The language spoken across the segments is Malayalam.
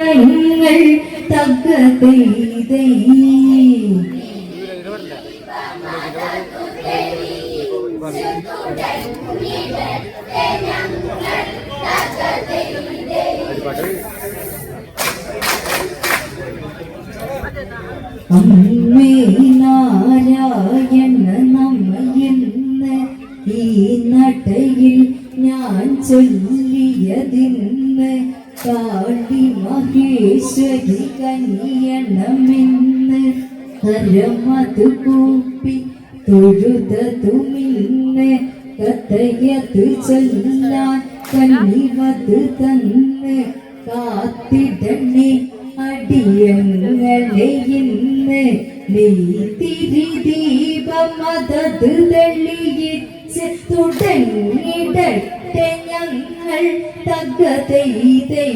ഞങ്ങൾ തകതൈതൈ അമ്മേ നാരായണ നമ്മയെന്ന് ഈ നടയിൽ ഞാൻ ചൊല്ലിയതിന്ന് കാളി മഹേശ്വരി കനിയണമെന്ന് ഹരമത് കൂപ്പി തൊഴുതുമിന്ന് കഥയത് ചൊല്ലാൻ കന്നിവത് തന്ന് കാത്തിടണേ അടിയങ്ങളെ ഇന്ന് നെയ്തിരി ദീപമതത് തെളിയിച്ച് തുടങ്ങിടട്ടെ ഞങ്ങൾ തകതൈതൈ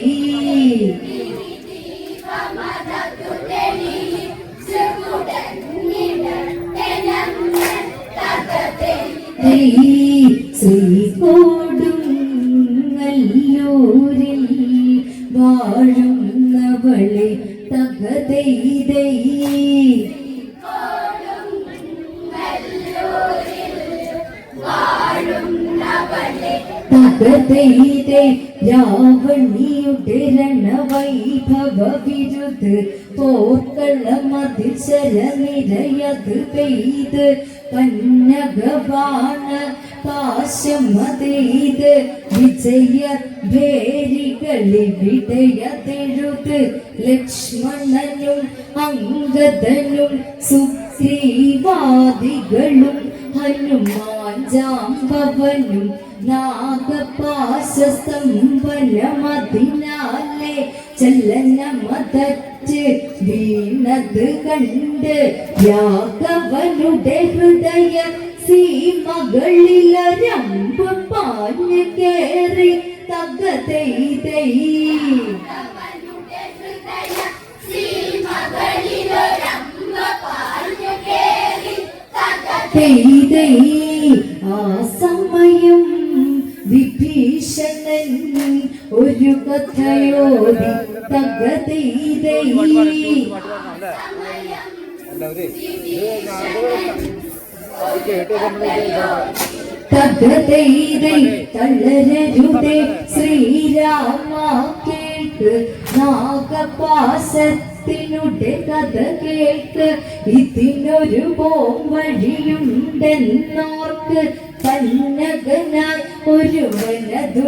തകതൈതൈ തകതൈതേ രാവണിയുടെ രണവൈഭവ വിരുത് പോർക്കള മതിശര നിരയത് പെയ്ത് കന്നകവാണ പാശമതേത് വിജയ ഭേരികളിൽ വിടയതെഴുത് ലക്ഷ്മണനും അംഗതനും സുഗ്രീവാദികളും ഹനുമാൻ ജാമ്പവനും നാഗപാശസ്തംഭനമതിനാലെ ചലനമതറ്റ് വീണത് കണ്ട് രാഘവനുടെ ഹൃദയ സീമകളിലരമ്പ് പാഞ്ഞു കേറി തകതൈതൈ ആ സമയം വിഭീഷണൻ ഒരു കഥയോടി തകതൈതൈ തകതൈതൈ തളരരുതേ ശ്രീരാമ കേൾക്ക് നാഗപാസത്തിനുടെ കഥ കേൾക്ക് ഇതിനൊരു പോം വഴിയുണ്ടെന്നോർക്ക് കന്നകനായി ഒരുവനതുണ്ടോർക്ക്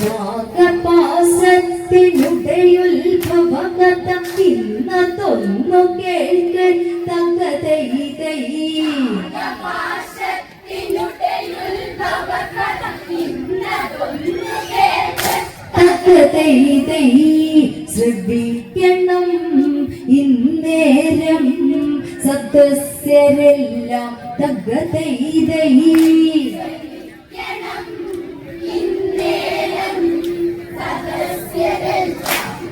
നാഗപാശത്തിനുടെ ഉത്ഭവ കഥ ഇന്നതൊന്നു കേൾക്ക് തകതൈതൈ തകതൈതൈ ശ്രദ്ധിക്കണം ഇന്നേരം തകതൈതൈ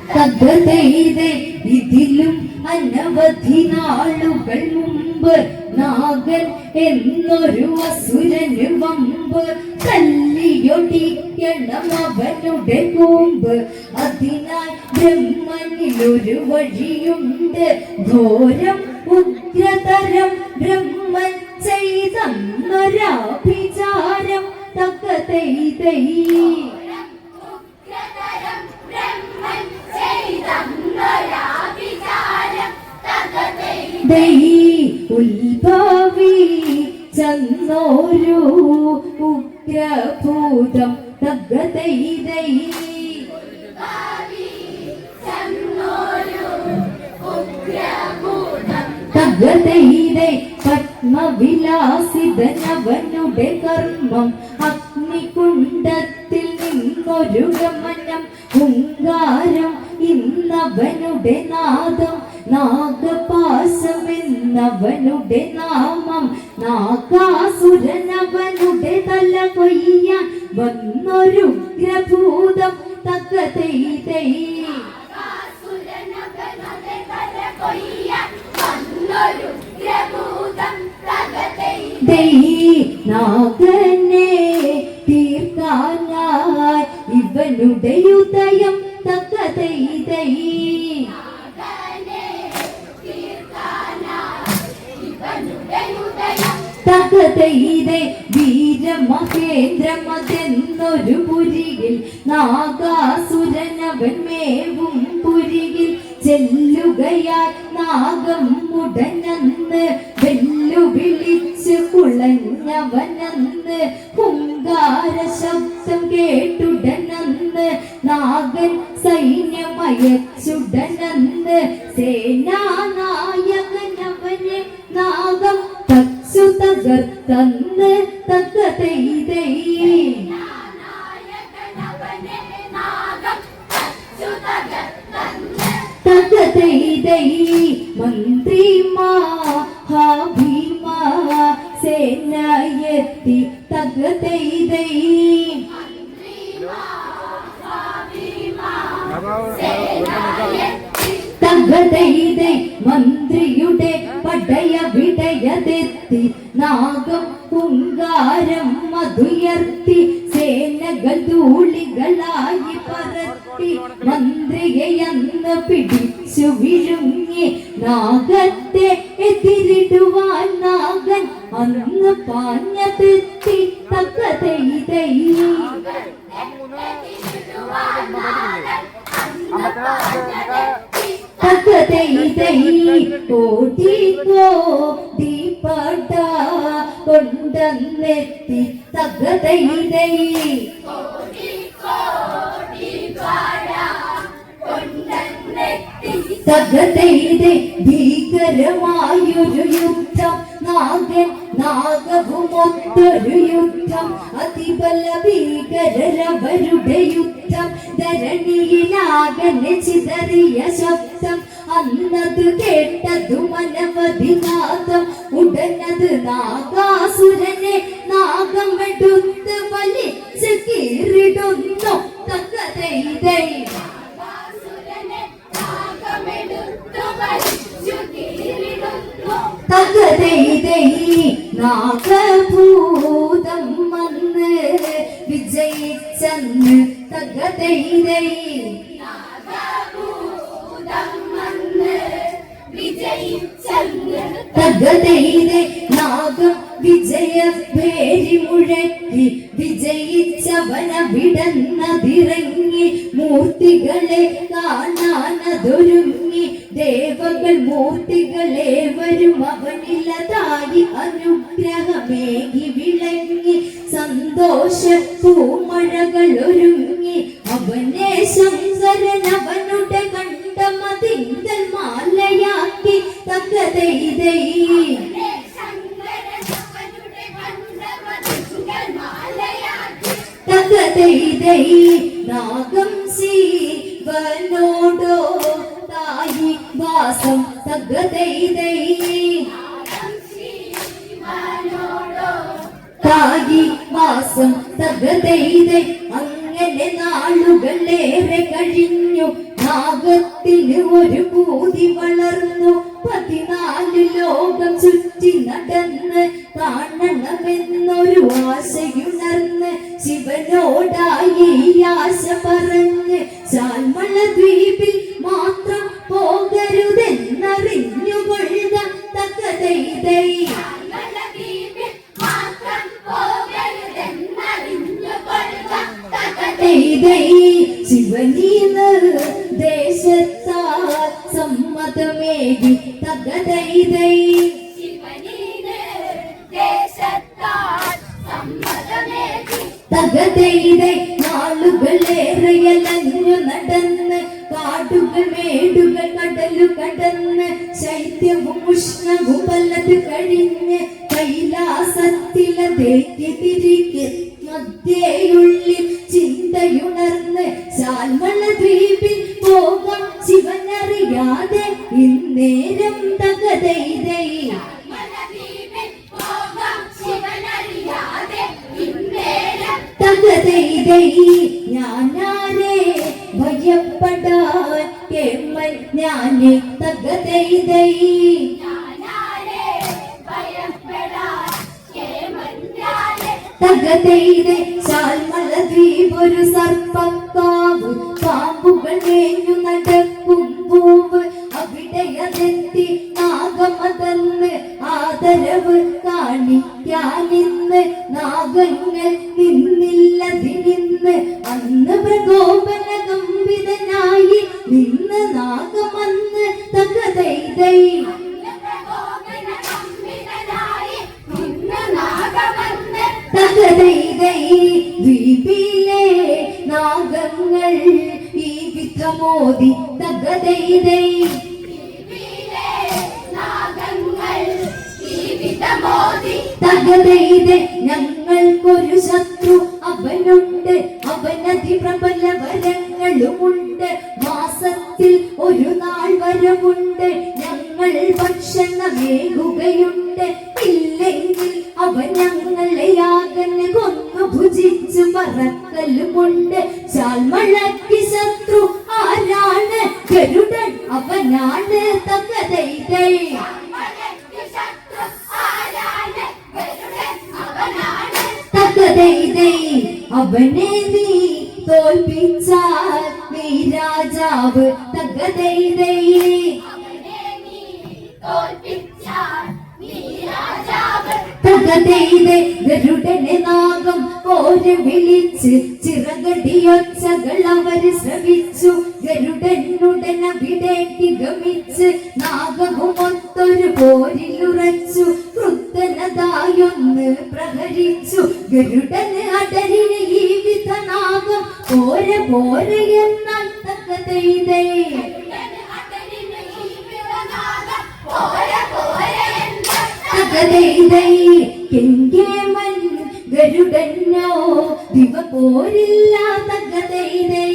തകതൈതൈ ഇതിലും അനവധി നാളുകൾ മുമ്പ് നാഗൻ എന്നൊരു അസുരന് വമ്പ് തല്ലിയൊടിക്കണം അവനുടെ കൂമ്പ്. അതിനാൽ ബ്രഹ്മനിലൊരു വഴിയുണ്ട് ഘോരം ഉഗ്രതരം ബ്രഹ്മൻ ചെയ്തൊരാഭിചാരം തകതൈതൈ ദൈ ഉത്ഭവി ചന്നോരു ഉഗ്രഭൂതം തകതൈതൈ തകതൈതൈ പത്മവിലാസിതനവനുടെ കർമ്മം. അഗ്നികുണ്ടത്തിൽ നിന്നൊരു ഗമനം. ഹുങ്കാരം ഇന്നവനുടെ നാദം. നാഗപാശമെന്നവനുടെ നാമം. നാഗാസുരനവനുടെ തല കൊയ്യാൻ വന്നൊരുഗ്രഭൂതം തകതൈതൈ ദൈ നാഗനെ തീർക്കാനായി ഇവനുടെ ഉദയം തക്ക ദൈതൈ തകതയിലെ വീരമഹേന്ദ്രമതെന്നൊരു പുരികിൽ നാഗാസുരനവൻ മേവും പുരികിൽ ചെല്ലുകയാൽ നാഗം ഉടനന്ന് വെല്ലുവിളിച്ച് കുളഞ്ഞവനന്ന് ഹുങ്കാര ശബ്ദം കേട്ടുടനന്ന് നാഗൻ സൈന്യമയച്ചുടനന്ന് സേനാനായകനവനെ നാഗം തച്ചു തകർത്തന്ന് തകതൈതൈ ദൈ മന്ത്രിമാ സേനയെത്തി തകതൈതൈ തകതൈതൈ മന്ത്രിയുടെ പടയ വിടയതെത്തി. നാഗം കുങ്കാരം മധുയർത്തി സേനകൾ ധൂളികളായി പറത്തി. മന്ത്രിയെ അന്ന് പിടിച്ചു വിഴുങ്ങി. നാഗത്തെ എതിരിടുവാൻ നാഗൻ അന്ന് പാഞ്ഞതെത്തി. തകതൈതൈ തകതൈതൈ കോടിക്കോ ദീപട കൊണ്ടെത്തി തകതൈതൈ തകതൈതൈ ഭീകരമായൊരു യുദ്ധം നാഗൻ നാഗവുമൊത്തൊരു യുദ്ധം അതിബല ഭീകരരവരുടെ യുദ്ധം ധരണിയിലാകനെ ചിതറിയ ശബ്ദം അന്നത് കേട്ടതു മനവധി നാദം. ഉടനത് നാഗാസുരനെ നാഗം എടുത്ത് വലിച്ച് കീറിടുന്നു. തകതൈതൈ തകതൈതൈ നാഗഭൂതം വന്ന് വിജയിച്ചന്ന് തകതൈതൈ തകതൈതൈ നാഗം വിജയ പേരി മുഴക്കി വിജയിച്ചവന വിടന്നതിറങ്ങി മൂർത്തികളെ കാണാനതൊരുങ്ങി ദേവകൾ മൂർത്തികളെ വരും അവനിലതായി അനുഗ്രഹമേകി വിളങ്ങി സന്തോഷ പൂമഴകൾ ഒരുങ്ങി അവനെ ശങ്കരൻ നാഗം ശിവനോടോ തായി വാസം തകതൈതൈ തായി വാസം തകതൈതൈ അങ്ങനെ നാളുകളേറെ കഴിഞ്ഞു. നാഗത്തിന് ഒരു കൂതി വളർന്നു. പതിനാല് ലോകം ചുറ്റി നടന്ന് കാണണമെന്നൊരു ആശയുണർന്ന് ശിവനോടായി ആശ പറഞ്ഞ് ചാൽമള ദ്വീപിൽ മാത്രം പോകരുതെന്നറിഞ്ഞുകൊള്ളുക തകതൈതൈ തകതൈതൈ ശിവനീന്ന് ദേശത്താൽ സമ്മതമേകി തകതൈതൈ തകതൈതൈ നാളുകളേറെയലഞ്ഞു നടന്ന് കാടുകൾ മേടുകൾ കടലു കടന്ന് ശൈത്യവും ഉഷ്ണവും വല്ലത് കഴിഞ്ഞ് കൈലാസത്തിലതേക്ക് തിരികെ മധ്യേയുള്ളിൽ ചിന്തയുണർന്ന് ശാൽമള ദ്വീപിൽ തകതൈതൈ ശാൽമള ഒരു സർപ്പക്കാവ്. പാമ്പുകൾ ദ്വീപിലെ നാഗങ്ങൾ ഈ വിധമോദി തകതൈതൈ തകതൈതെ ഞങ്ങൾക്കൊരു ശത്രു അവനുണ്ട്. അവനധി പ്രബല വരങ്ങളുമുണ്ട്. മാസത്തിൽ ഒരു നാൾ വരവുണ്ട്. ഞങ്ങൾ ഭക്ഷണമേകുകയുണ്ട്. ഇല്ലെങ്കിൽ അവൻ ഞങ്ങളെ യാഗന് കൊന്നു പറക്കലുമുണ്ട് ചാൽമഴക്കി ശത്രു ആരാണ്? ഗരുഡൻ അവനാണ് തകതൈതൈ തകതൈതൈ അവനെ നീ തോൽപ്പിച്ചാൽ നീ രാജാവ് അവർ ശ്രവിച്ചു ഗരുഡനുടൻ അവിടേക്ക് ഗമിച്ച് പോരിലുറച്ചു പ്രഹരിച്ചു ഗരുഡന് അടരിന് ഗരുഡന്നോ ദിവ പോരില്ല തകതൈതൈ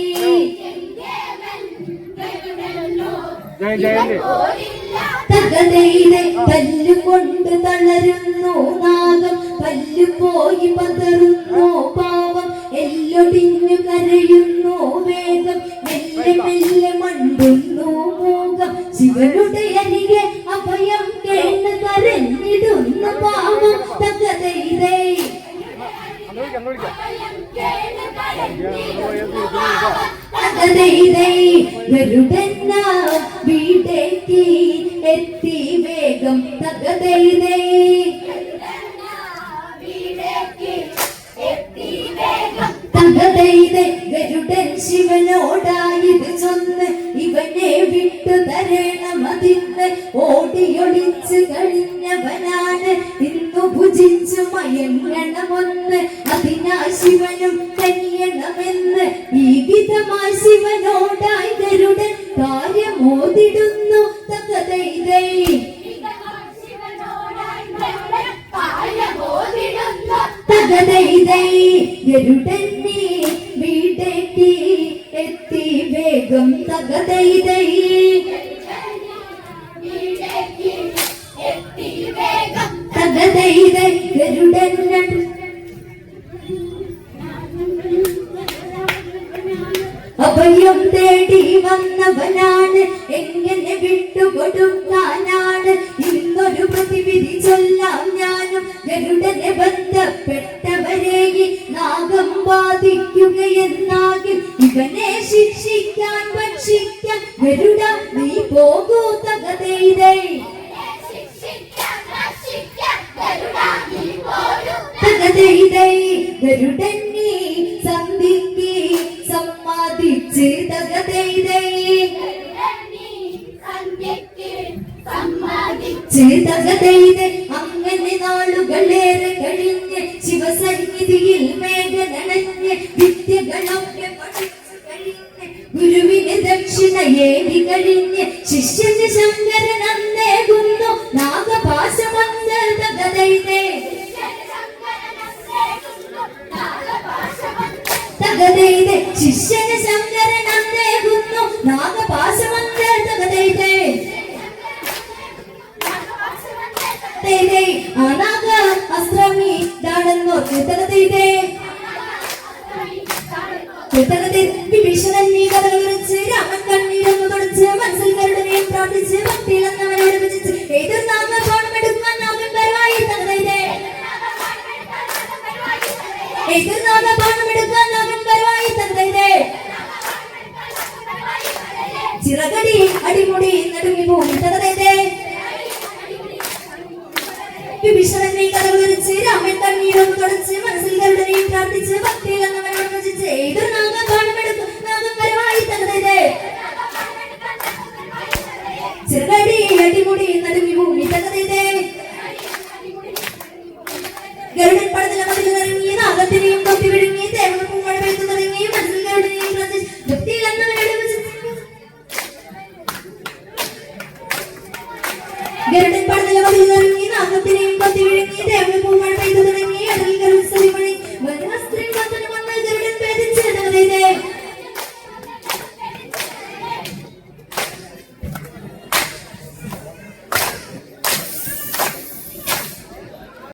തകതൈതൈ പല്ലുകൊണ്ട് തളരുന്നു നാഗം. പല്ലു പോയി പതറുന്നു പാവം. എല്ലൊടിഞ്ഞു കരയുന്നു വേഗം മെല്ലെ മെല്ലെ മണ്ടുന്നു മൂകം. ശിവനുടെ അരികെ അഭയം കേട്ട് കരഞ്ഞിടുന്നു പാവം. തകതൈതൈ എത്തി വേഗം തകതൈതൈ ശിവനോടായത് ചൊന്ന് ഇവനെ വിട്ടു തരണമതിന്ന്. ഓടിയൊളിച്ച് മയങ്ങണമെന്ന് അതിനാ ശിവനും ഈ ശിവനോടായി ഗരുടൻ കാര്യമോതിടുന്നു. വന്നവനാണ് എങ്ങനെ വിട്ടുകൊടുക്കാനാണ്? ഇന്നൊരു പ്രതിവിധി ചൊല്ലാം ഞാനും. ഗരുഡനെ ബന്ധപ്പെട്ടവരെ നാഗം ബാധിക്കുകയെന്നാകിൽ ഇവനെ ശിക്ഷിക്കാൻ ഭക്ഷിക്കാൻ ഗരുഡ നീ പോകൂ തകതയിലേ. തകതൈതൈ തകതൈതേ ಶಿಷ್ಯನ അന്നേകുന്നു നാഗപാശമന്ന് തകതൈതേ തൈതൈ അനാഗ അസ്ത്രമി ദാണെന്നോ തകതൈതേ തകതൈ വിഭീഷണൻ വിളിച്ച് രാമൻ കണ്ണീരൊന്നു തുടച്ച് മനസ്സിൽ കരുടനെയും പ്രാർത്ഥിച്ച് പരമായി തകതൈതേ ഏതൊരു നാഗ പാണമെടുക്കാൻ നാഗൻ ചിറകടി അടിമുടി നടുങ്ങി പോയിട്ടതേ വിഭീഷണനെ കലവിളിച്ച് രാമൻ കണ്ണീരൊന്ന് തുടച്ച് മനസ്സിൽ കരുടനെയും പ്രാർത്ഥിച്ച് ഭക്തിയിൽ അങ്ങനെ വിമർശിച്ച് ഏതൊരു നാഗം കാണുമെടുത്ത് നാഗം പരമായി തകതേ ചെറുകടി അടിമുടി നടുങ്ങി ഭൂമി തകതേ ഗരുഡൻ പടത്തിലെ മതിലിറങ്ങി നാഗത്തിനെയും കൊത്തി വിഴുങ്ങി തേവന അംഗത്തിനെയും പത്തി വിഴുങ്ങി ദേവന പൂമാൾ പെയ്തു തുടങ്ങി അടൽ കരുത്സവി മഴങ്ങി